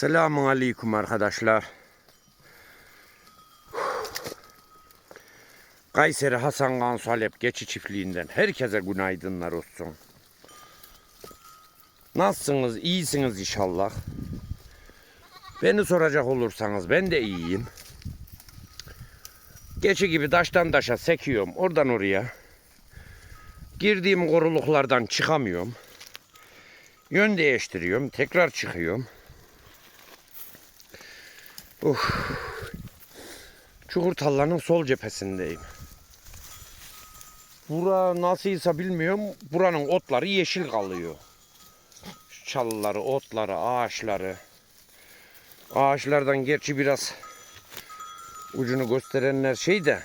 Selamun Aleyküm arkadaşlar. Kayseri Hasan Kansu Halep Geçi Çiftliği'nden herkese günaydınlar olsun. Nasılsınız? İyisiniz inşallah. Beni soracak olursanız ben de iyiyim. Geçi gibi taştan taşa sekiyorum oradan oraya. Girdiğim koruluklardan çıkamıyorum. Yön değiştiriyorum. Tekrar çıkıyorum. Uf. Çukur tallanın sol cephesindeyim. Bura nasılsa bilmiyorum. Buranın otları yeşil kalıyor. Şu Çalıları, otları, ağaçları. Ağaçlardan gerçi biraz ucunu gösterenler şey de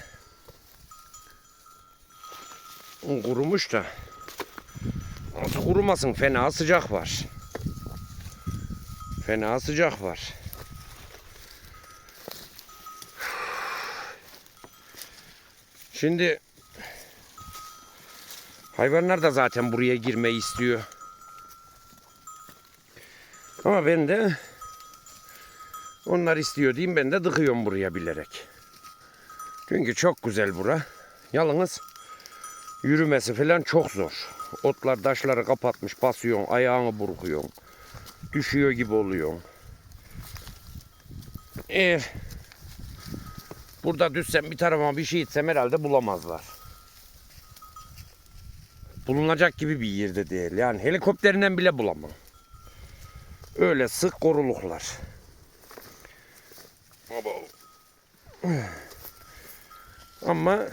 kurumuş da kurumasın fena sıcak var. Fena sıcak var. Şimdi hayvanlar da zaten buraya girmeyi istiyor. Ama ben de onlar istiyor diyeyim ben de dıkıyorum buraya bilerek. Çünkü çok güzel bura. Yalnız yürümesi falan çok zor. Otlar taşları kapatmış basıyorsun ayağını burkuyorsun. Düşüyor gibi oluyorsun. Eğer burada düşsem bir tarafa bir şey itsem herhalde bulamazlar. Bulunacak gibi bir yerde değil. Yani helikopterinden bile bulamam. Öyle sık koruluklar. Ama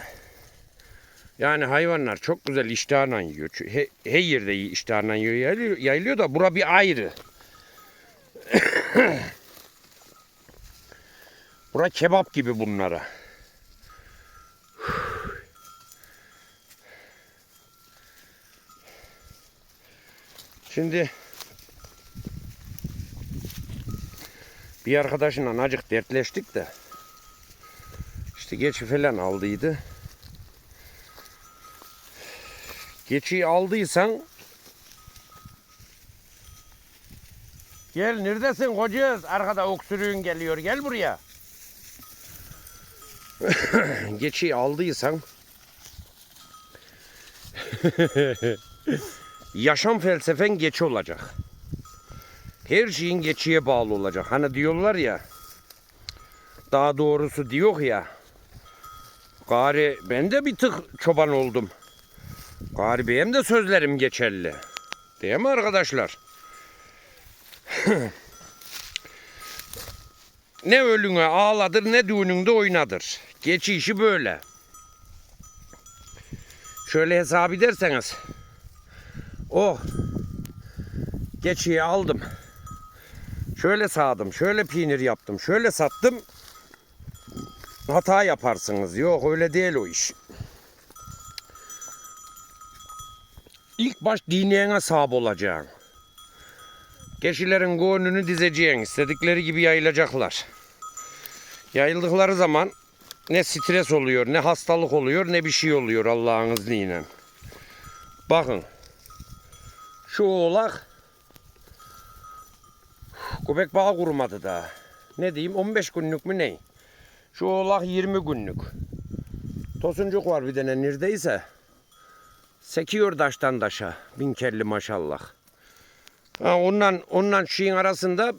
yani hayvanlar çok güzel iştahla yiyor. He, her yerde iştahla yiyor, yayılıyor, yayılıyor da bura bir ayrı. bura kebap gibi bunlara. Şimdi bir arkadaşımla acık dertleştik de işte geçi falan aldıydı. Geçiyi aldıysan Gel neredesin kocaz? Arkada öksürüğün geliyor. Gel buraya. Geçiyi aldıysan yaşam felsefen geçi olacak. Her şeyin geçiye bağlı olacak. Hani diyorlar ya daha doğrusu diyor ya gari ben de bir tık çoban oldum. Gari benim de sözlerim geçerli. Değil mi arkadaşlar? ne ölüne ağladır ne düğününde oynadır. Geçi işi böyle. Şöyle hesap ederseniz. Oh. Geçiyi aldım. Şöyle sağdım, şöyle peynir yaptım, şöyle sattım. Hata yaparsınız. Yok öyle değil o iş. İlk baş diniyene sahip olacaksın. Geçilerin gönlünü dizeceksin. istedikleri gibi yayılacaklar. Yayıldıkları zaman ne stres oluyor, ne hastalık oluyor, ne bir şey oluyor Allah'ın izniyle. Bakın. Şu oğlak köpek bağı kurumadı daha. Ne diyeyim 15 günlük mü ne? Şu oğlak 20 günlük. Tosuncuk var bir tane neredeyse. Sekiyor taştan taşa. Bin kelli maşallah. Ha, ondan, ondan şeyin arasında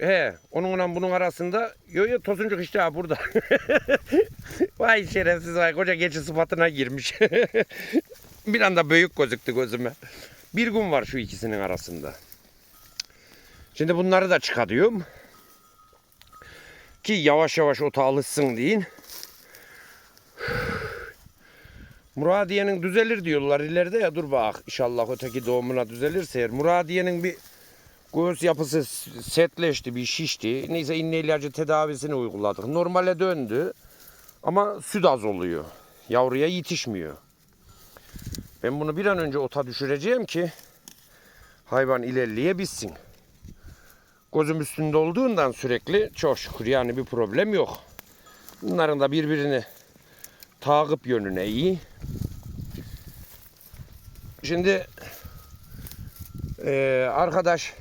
he, onunla bunun arasında yo yo tosuncuk işte ha burada. vay şerefsiz vay koca geçi sıfatına girmiş. bir anda büyük gözüktü gözüme. Bir gün var şu ikisinin arasında. Şimdi bunları da çıkarıyorum. Ki yavaş yavaş ota alışsın deyin. Muradiye'nin düzelir diyorlar ileride ya dur bak inşallah öteki doğumuna düzelirse eğer. Muradiye'nin bir göğüs yapısı setleşti bir şişti. Neyse inne ilacı tedavisini uyguladık. Normale döndü ama süt az oluyor. Yavruya yetişmiyor. Ben bunu bir an önce ota düşüreceğim ki hayvan ilerleyebilsin. Gözüm üstünde olduğundan sürekli çok şükür yani bir problem yok. Bunların da birbirini takip yönüne iyi. Şimdi eee, arkadaş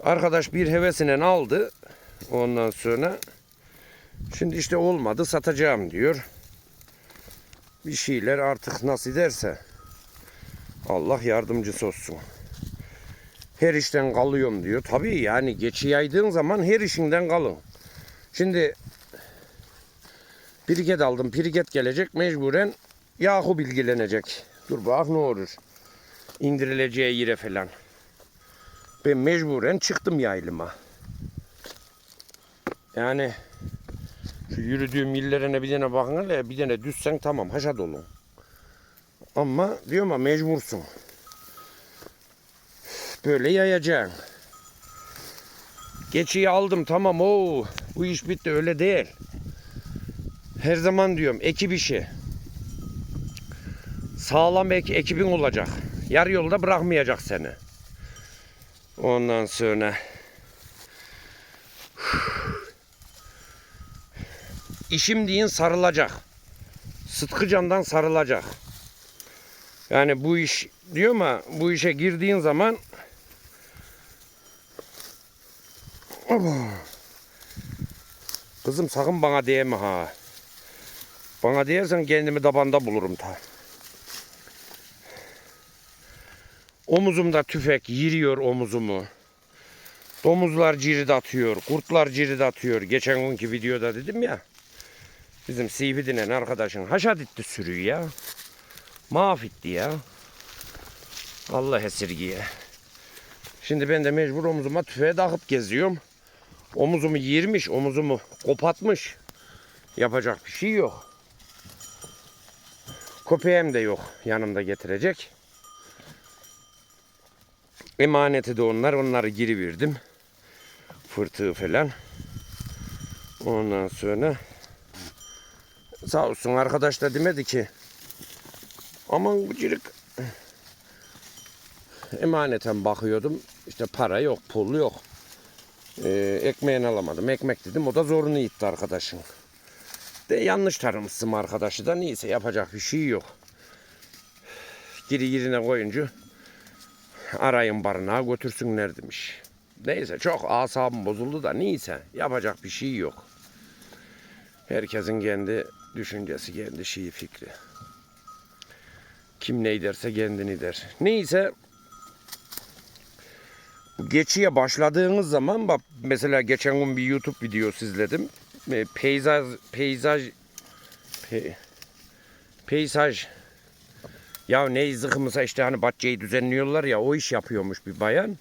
Arkadaş bir hevesinen aldı. Ondan sonra şimdi işte olmadı satacağım diyor. Bir şeyler artık nasıl derse Allah yardımcısı olsun. Her işten kalıyorum diyor. Tabii yani geçi yaydığın zaman her işinden kalın. Şimdi Piriket aldım. Piriket gelecek mecburen Yakup ilgilenecek. Dur bak ne olur. İndirileceği yere falan. Ben mecburen çıktım yaylıma. Yani şu yürüdüğüm illerine bir tane bakın hele bir tane düşsen tamam haşa dolu. Ama diyorum ama mecbursun. Böyle yayacaksın. Geçiyi aldım tamam o bu iş bitti öyle değil. Her zaman diyorum ekip işi. Sağlam ek, ekibin olacak. Yarı yolda bırakmayacak seni. Ondan sonra işim deyin sarılacak. Sıtkı candan sarılacak. Yani bu iş diyor ama bu işe girdiğin zaman. Kızım sakın bana değme ha. Bana değersen kendimi tabanda bulurum ta. Omuzumda tüfek yiriyor omuzumu. Domuzlar cirit atıyor, kurtlar cirit atıyor. Geçen günkü videoda dedim ya. Bizim CV denen arkadaşın haşat etti sürüyü ya. Mahvetti ya. Allah esirgiye. Şimdi ben de mecbur omuzuma tüfeğe takıp geziyorum. Omuzumu yirmiş, omuzumu kopatmış. Yapacak bir şey yok. Köpeğim de yok yanımda getirecek. Emaneti de onlar, onları geri verdim. Fırtığı falan. Ondan sonra sağ olsun arkadaş da demedi ki aman gıcırık emaneten bakıyordum. İşte para yok, pul yok. Ee, ekmeğini alamadım. Ekmek dedim. O da zorunu gitti arkadaşın. De yanlış tanımışsın arkadaşı da. Neyse yapacak bir şey yok. Giri yerine koyunca arayın barınağa götürsünler demiş. Neyse çok asabım bozuldu da neyse yapacak bir şey yok. Herkesin kendi düşüncesi, kendi şeyi, fikri. Kim ne derse kendini der. Neyse geçiye başladığınız zaman bak mesela geçen gün bir YouTube videosu izledim. Peyzaj peyzaj pe, peyzaj ya ne zıkımıza işte hani bahçeyi düzenliyorlar ya o iş yapıyormuş bir bayan.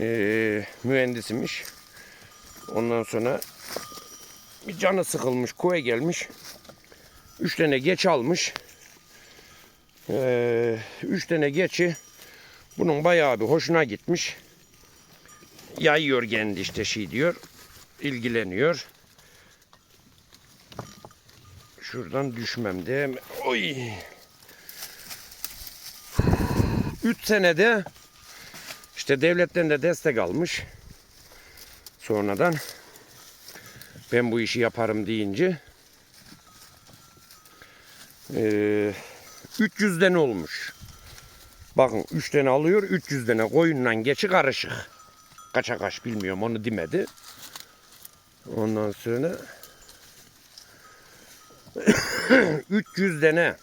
E, mühendismiş. Ondan sonra bir canı sıkılmış koya gelmiş. Üç tane geç almış. E, üç tane geçi bunun bayağı bir hoşuna gitmiş yayıyor kendi işte şey diyor. ilgileniyor. Şuradan düşmem değil mi? Oy. 3 senede işte devletten de destek almış. Sonradan ben bu işi yaparım deyince ee, 300 tane olmuş. Bakın 3 tane alıyor 300 tane koyunla geçi karışık kaça kaç bilmiyorum onu demedi. Ondan sonra 300 tane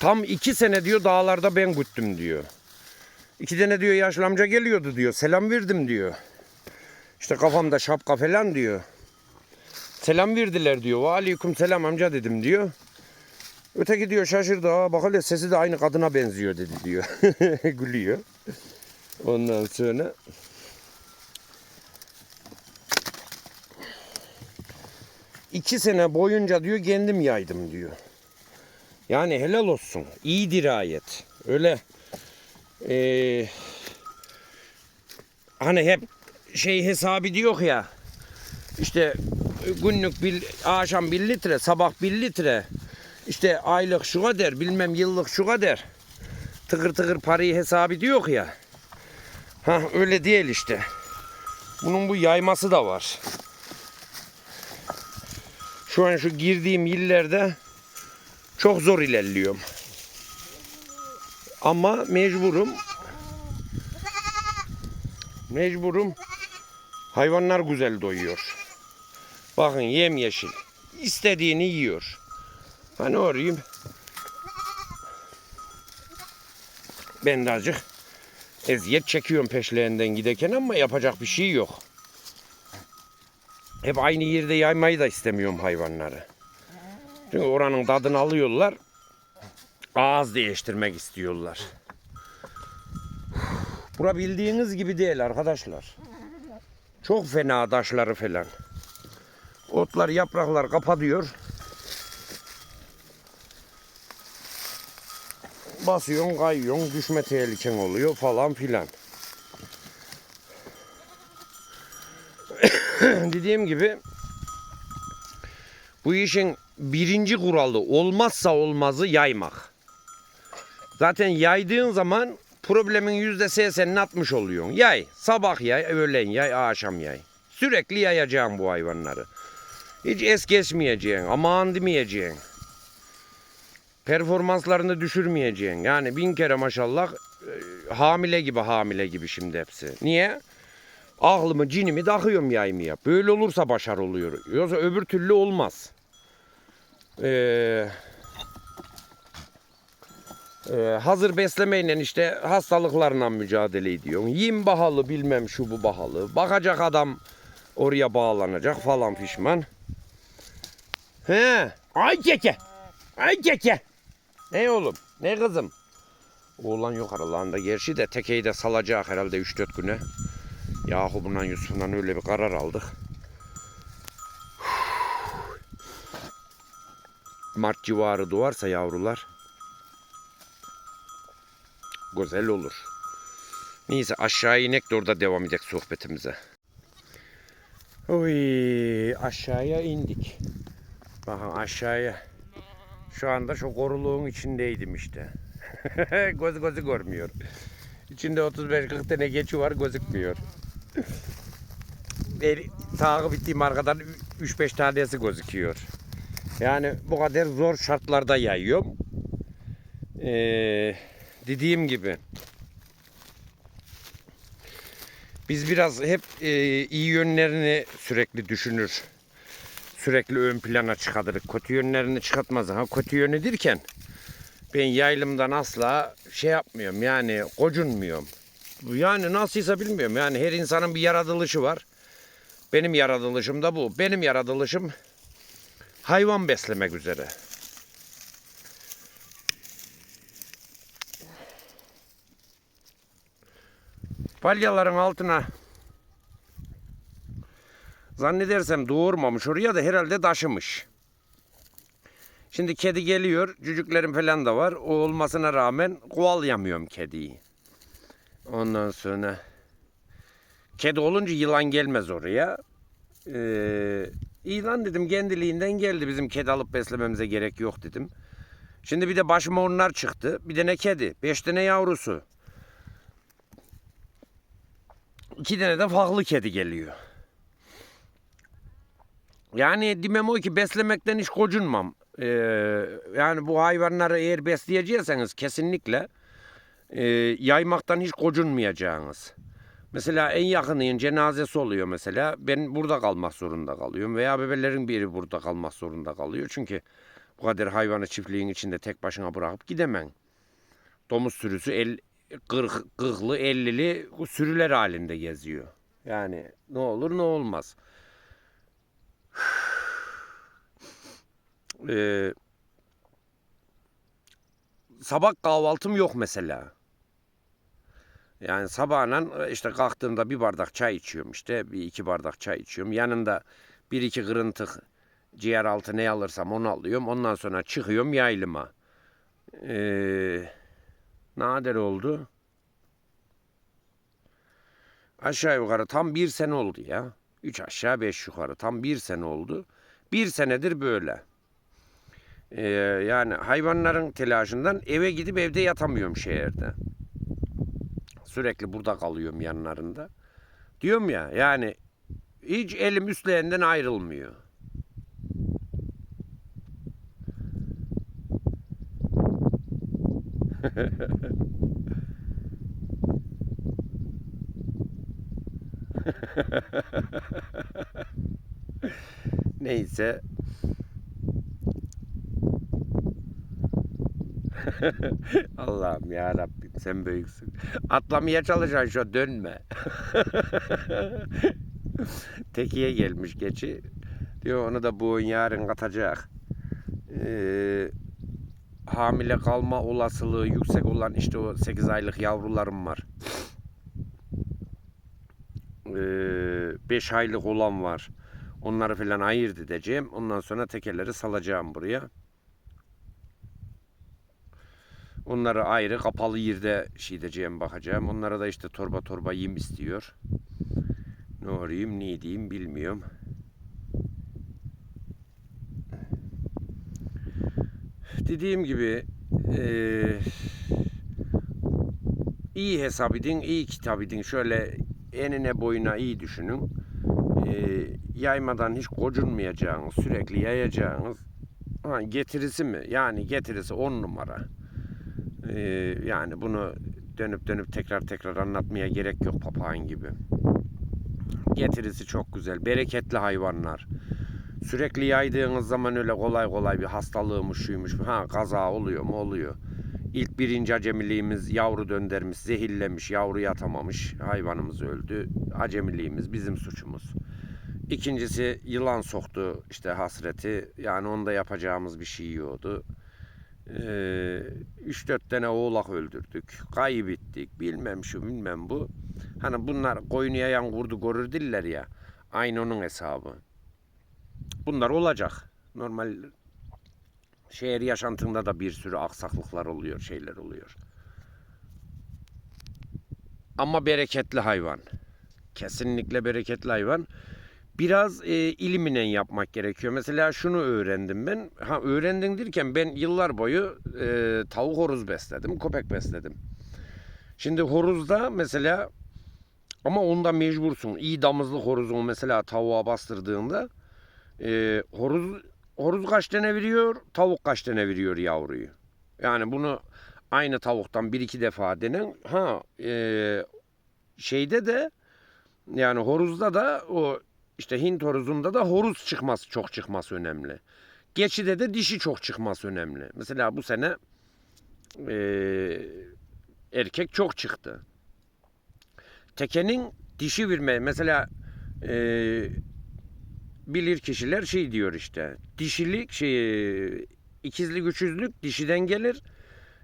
tam iki sene diyor dağlarda ben güttüm diyor. İki tane diyor yaşlı amca geliyordu diyor. Selam verdim diyor. İşte kafamda şapka falan diyor. Selam verdiler diyor. Aleyküm selam amca dedim diyor. Öteki diyor şaşırdı. Aa bak hele sesi de aynı kadına benziyor dedi diyor. Gülüyor. Ondan sonra iki sene boyunca diyor kendim yaydım diyor. Yani helal olsun. İyi dirayet. Öyle ee, hani hep şey hesabı diyor ya işte günlük bir akşam bir litre sabah bir litre işte aylık şu kadar bilmem yıllık şu kadar tıkır tıkır parayı hesabı diyor ya Ha öyle değil işte. Bunun bu yayması da var. Şu an şu girdiğim illerde çok zor ilerliyorum. Ama mecburum. Mecburum. Hayvanlar güzel doyuyor. Bakın yem yeşil. İstediğini yiyor. Ben orayım. Ben de azıcık eziyet çekiyorum peşlerinden giderken ama yapacak bir şey yok. Hep aynı yerde yaymayı da istemiyorum hayvanları. Çünkü oranın tadını alıyorlar. Ağız değiştirmek istiyorlar. Bura bildiğiniz gibi değil arkadaşlar. Çok fena taşları falan. Otlar, yapraklar kapatıyor. Basıyorsun, kayıyorsun, düşme tehliken oluyor falan filan. Dediğim gibi bu işin birinci kuralı olmazsa olmazı yaymak. Zaten yaydığın zaman problemin yüzde seksenini atmış oluyorsun. Yay. Sabah yay, öğlen yay, akşam yay. Sürekli yayacağım bu hayvanları. Hiç es geçmeyeceksin. Aman demeyeceksin. Performanslarını düşürmeyeceksin. Yani bin kere maşallah e, hamile gibi hamile gibi şimdi hepsi. Niye? Aklımı cinimi takıyorum yaymaya. Böyle olursa başarı oluyor. Yoksa öbür türlü olmaz. Ee, hazır beslemeyle işte hastalıklarla mücadele ediyorsun. Yim bahalı bilmem şu bu bahalı. Bakacak adam oraya bağlanacak falan pişman. He. Ay keke. Ay keke. Ne oğlum? Ne kızım? Oğlan yok aralarında. Gerçi de tekeyi de salacak herhalde 3-4 güne. Yakup'undan Yusuf'undan öyle bir karar aldık. Mart civarı doğarsa yavrular güzel olur. Neyse aşağı inek de orada devam edecek sohbetimize. Oy aşağıya indik. Bakın aşağıya. Şu anda şu koruluğun içindeydim işte. Göz gözü görmüyor. İçinde 35-40 tane geçi var gözükmüyor. El, takip ettiğim arkadan 3-5 tanesi gözüküyor. Yani bu kadar zor şartlarda yayıyorum. Eee dediğim gibi biz biraz hep e, iyi yönlerini sürekli düşünür. Sürekli ön plana çıkartırız. Kötü yönlerini çıkartmaz. Ha kötü yönü derken ben yaylımdan asla şey yapmıyorum. Yani kocunmuyorum. Yani nasılsa bilmiyorum. Yani her insanın bir yaratılışı var. Benim yaratılışım da bu. Benim yaratılışım hayvan beslemek üzere. Palyaların altına zannedersem doğurmamış oraya da herhalde taşımış. Şimdi kedi geliyor, cücüklerim falan da var. O olmasına rağmen kovalayamıyorum kediyi. Ondan sonra kedi olunca yılan gelmez oraya. Ee, iyi lan dedim kendiliğinden geldi bizim kedi alıp beslememize gerek yok dedim. Şimdi bir de başıma onlar çıktı. Bir de ne kedi. Beş tane yavrusu. iki tane de farklı kedi geliyor. Yani demem o ki beslemekten hiç gocunmam. Ee, yani bu hayvanları eğer besleyecekseniz kesinlikle e, yaymaktan hiç gocunmayacaksınız. Mesela en yakınının cenazesi oluyor mesela. Ben burada kalmak zorunda kalıyorum. Veya bebelerin biri burada kalmak zorunda kalıyor. Çünkü bu kadar hayvanı çiftliğin içinde tek başına bırakıp gidemem. Domuz sürüsü el, 40, 40'lı 50'li sürüler halinde geziyor. Yani ne olur ne olmaz. Ee, sabah kahvaltım yok mesela. Yani sabahla işte kalktığımda bir bardak çay içiyorum işte. Bir iki bardak çay içiyorum. Yanında bir iki kırıntık ciğer altı ne alırsam onu alıyorum. Ondan sonra çıkıyorum yaylıma. Eee nadir oldu. Aşağı yukarı tam bir sene oldu ya. Üç aşağı beş yukarı tam bir sene oldu. Bir senedir böyle. Ee, yani hayvanların telaşından eve gidip evde yatamıyorum şehirde. Sürekli burada kalıyorum yanlarında. Diyorum ya yani hiç elim üstlerinden ayrılmıyor. Neyse. Allah'ım ya Rabbim sen büyüksün. Atlamaya çalışan şu dönme. Tekiye gelmiş geçi. Diyor onu da bu yarın katacak. Ee, hamile kalma olasılığı yüksek olan işte o 8 aylık yavrularım var. 5 aylık olan var. Onları falan ayırt edeceğim. Ondan sonra tekeleri salacağım buraya. Onları ayrı kapalı yerde şey edeceğim bakacağım. Onlara da işte torba torba yem istiyor. Ne olayım ne diyeyim bilmiyorum. Dediğim gibi eee iyi hesap edin, iyi kitap edin. Şöyle enine boyuna iyi düşünün. Eee, yaymadan hiç gocunmayacağınız, sürekli yayacağınız. Ha, getirisi mi? Yani getirisi on numara. Eee, yani bunu dönüp dönüp tekrar tekrar anlatmaya gerek yok papağan gibi. Getirisi çok güzel. Bereketli hayvanlar. Sürekli yaydığınız zaman öyle kolay kolay bir hastalığımız şuymuş. Ha kaza oluyor mu? Oluyor. İlk birinci acemiliğimiz yavru döndermiş, zehirlemiş, yavru yatamamış. Hayvanımız öldü. Acemiliğimiz bizim suçumuz. İkincisi yılan soktu işte hasreti. Yani onda yapacağımız bir şey yoktu. Ee, 3-4 tane oğlak öldürdük. Kaybettik. Bilmem şu bilmem bu. Hani bunlar koyunu yayan kurdu görür diller ya. Aynı onun hesabı. Bunlar olacak. Normal şehir yaşantında da bir sürü aksaklıklar oluyor, şeyler oluyor. Ama bereketli hayvan. Kesinlikle bereketli hayvan. Biraz e, iliminen yapmak gerekiyor. Mesela şunu öğrendim ben. Ha öğrendim derken ben yıllar boyu e, tavuk horoz besledim, köpek besledim. Şimdi horozda mesela ama onda mecbursun. İyi damızlı horozunu mesela tavuğa bastırdığında e, horoz horoz kaç tane veriyor, tavuk kaç tane veriyor yavruyu. Yani bunu aynı tavuktan bir iki defa denen ha e, şeyde de yani horozda da o işte Hint horozunda da horoz çıkması çok çıkması önemli. Geçide de dişi çok çıkması önemli. Mesela bu sene e, erkek çok çıktı. Tekenin dişi verme mesela e, bilir kişiler şey diyor işte dişilik şey ikizlik üçüzlük dişiden gelir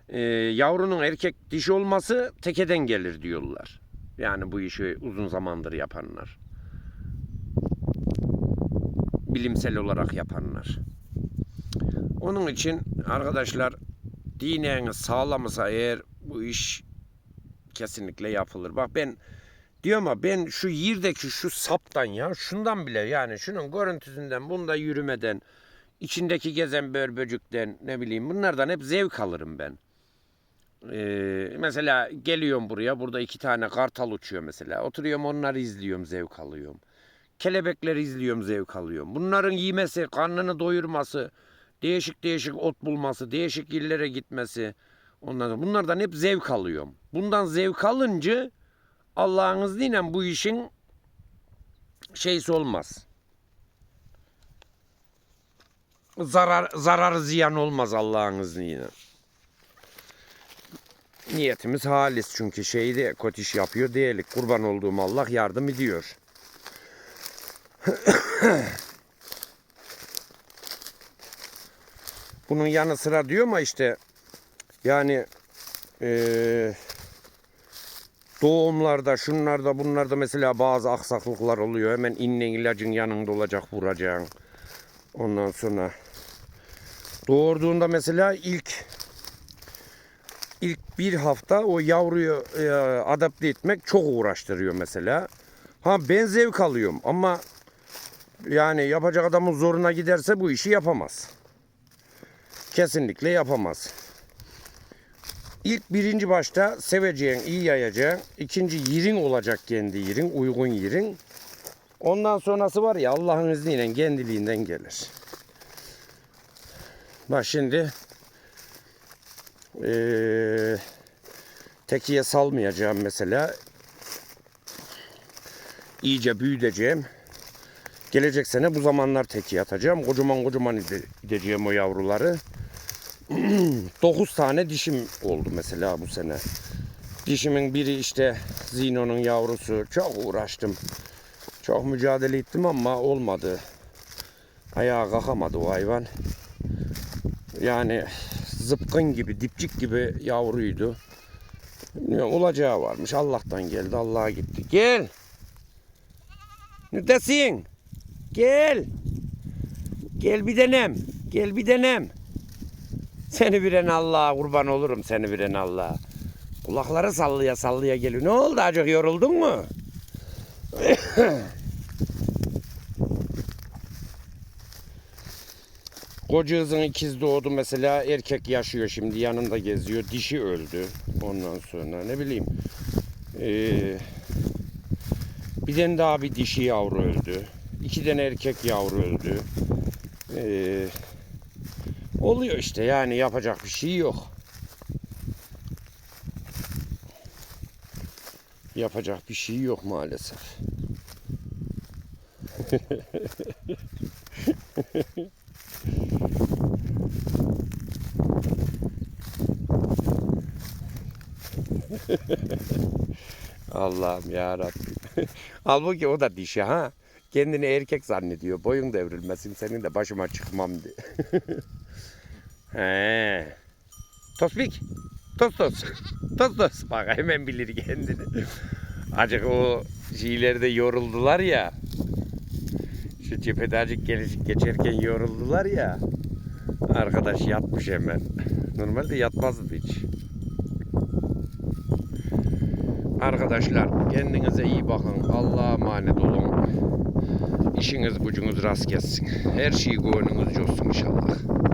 e, yavrunun erkek dişi olması tekeden gelir diyorlar. Yani bu işi uzun zamandır yapanlar. Bilimsel olarak yapanlar. Onun için arkadaşlar dineniz sağlamasa eğer bu iş kesinlikle yapılır. Bak ben diyorum ama ben şu yerdeki şu saptan ya şundan bile yani şunun görüntüsünden bunda yürümeden içindeki gezen börböcükten ne bileyim bunlardan hep zevk alırım ben. Ee, mesela geliyorum buraya burada iki tane kartal uçuyor mesela oturuyorum onları izliyorum zevk alıyorum. Kelebekleri izliyorum zevk alıyorum. Bunların yemesi karnını doyurması değişik değişik ot bulması değişik illere gitmesi ondan bunlardan hep zevk alıyorum. Bundan zevk alınca Allah'ın izniyle bu işin şeysi olmaz. Zarar zararı ziyan olmaz Allah'ın izniyle. Niyetimiz halis çünkü şeyde kötü iş yapıyor değilik. Kurban olduğum Allah yardım ediyor. Bunun yanı sıra diyor ama işte yani eee doğumlarda, şunlarda, bunlarda mesela bazı aksaklıklar oluyor. Hemen innen ilacın yanında olacak, vuracaksın. Ondan sonra doğurduğunda mesela ilk ilk bir hafta o yavruyu e, adapte etmek çok uğraştırıyor mesela. Ha ben zevk alıyorum ama yani yapacak adamın zoruna giderse bu işi yapamaz. Kesinlikle yapamaz. İlk birinci başta seveceğin, iyi yayacaksın. İkinci yerin olacak kendi yerin, uygun yerin. Ondan sonrası var ya Allah'ın izniyle kendiliğinden gelir. Bak şimdi eee tekiye salmayacağım mesela. iyice büyüteceğim. Gelecek sene bu zamanlar teki atacağım. Kocaman kocaman ide- gideceğim o yavruları. 9 tane dişim oldu mesela bu sene. Dişimin biri işte Zino'nun yavrusu. Çok uğraştım. Çok mücadele ettim ama olmadı. Ayağa kalkamadı o hayvan. Yani zıpkın gibi, dipçik gibi yavruydu. Bilmiyorum, olacağı varmış. Allah'tan geldi, Allah'a gitti. Gel. Neredesin? Gel. Gel bir denem. Gel bir denem. Seni biren Allah'a kurban olurum seni biren Allah'a. Kulakları sallaya sallaya geliyor. Ne oldu acık yoruldun mu? Koca kızın ikiz doğdu mesela erkek yaşıyor şimdi yanında geziyor. Dişi öldü ondan sonra ne bileyim. Ee, bir tane daha bir dişi yavru öldü. İki tane erkek yavru öldü. Ee, oluyor işte yani yapacak bir şey yok. Yapacak bir şey yok maalesef. Allah'ım ya Rabbim. Halbuki o da dişi ha. Kendini erkek zannediyor. Boyun devrilmesin senin de başıma çıkmam diye. He. Tospik. Tos tos. Tos tos. Bak hemen bilir kendini. Acık o şeylerde yoruldular ya. Şu cephede acık gelişik geçerken yoruldular ya. Arkadaş yatmış hemen. Normalde yatmazdı hiç. Arkadaşlar kendinize iyi bakın. Allah'a emanet olun. İşiniz gücünüz rast gelsin. Her şey gönlünüzce olsun inşallah.